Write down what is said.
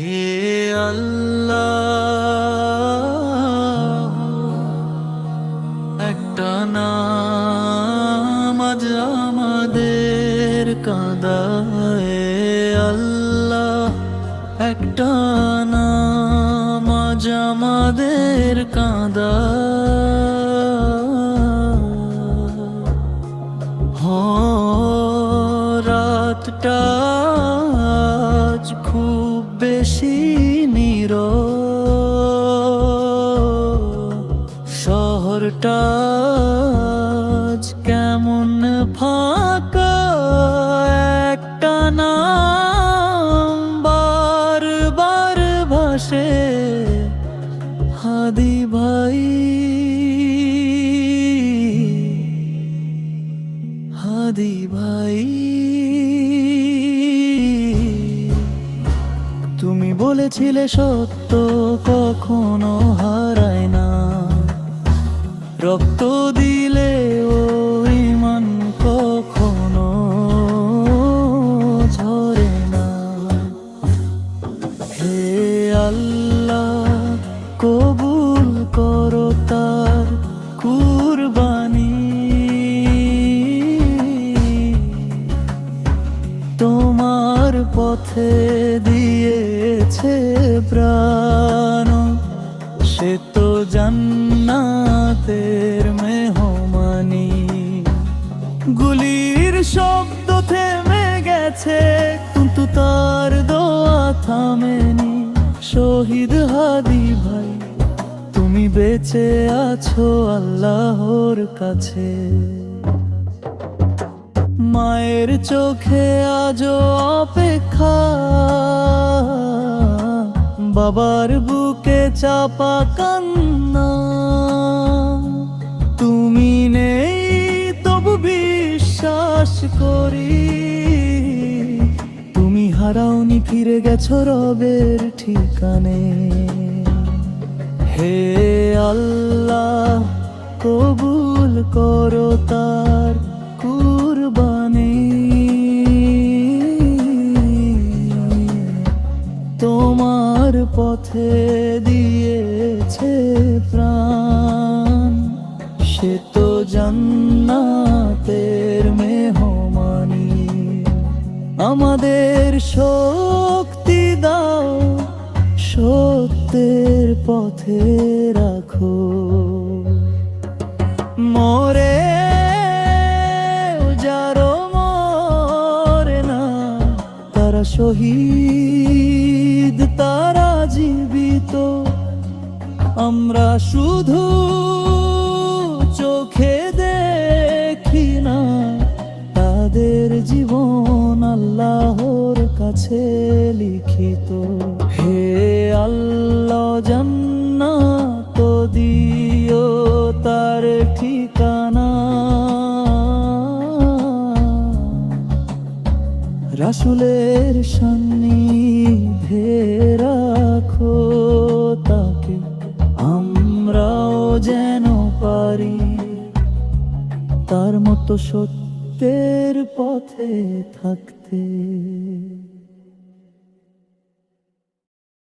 হে আল্লাহ একটা নাম আজ আমাদের কাঁদায় আল্লাহ একটা নাম আজ আমাদের শহরটা কেমন ফাঁকা? একটা নাম বার বার ভাসে। হাদি ভাই। হাদি ভাই। তুমি বলেছিলে সত্য কখনো হারায় রক্ত দিলে ওই মান কখনো ঝরে না। হে আল্লাহ, কবুল করো তার কুরবানি। তোমার পথে দিয়েছে প্রাণ। গুলির শব্দ থেমে গেছে, কিন্তু তার দোয়া থামেনি শহীদ হাদি ভাই, তুমি বেঁচে আছো আল্লাহর কাছে। মায়ের চোখে আজও অপেক্ষা, বাবার বুকে চাপা কান্না। করি। তুমি হারাওনি, ফিরে গেছো রবের ঠিকানে। হে আল্লাহ, কবুল করো তার কুরবানি। তোমার পথে দিয়েছে প্রাণ। সে তো জান্নাতের আমাদের শক্তি দাও, সত্যের পথে রাখো। মরে যারো মরে না, তারা শহীদ, তারা জীবিত। আমরা শুধু চোখে দেখি না, তাদের জীবন কাছে লিখিত, হে আল্লাহ তো দিও তার ঠিকানা। রাসুলের সান্নিধ্যে রাখো তাকে, আমরাও যেন পারি। তার মতো সত্যের পথে থাকতে।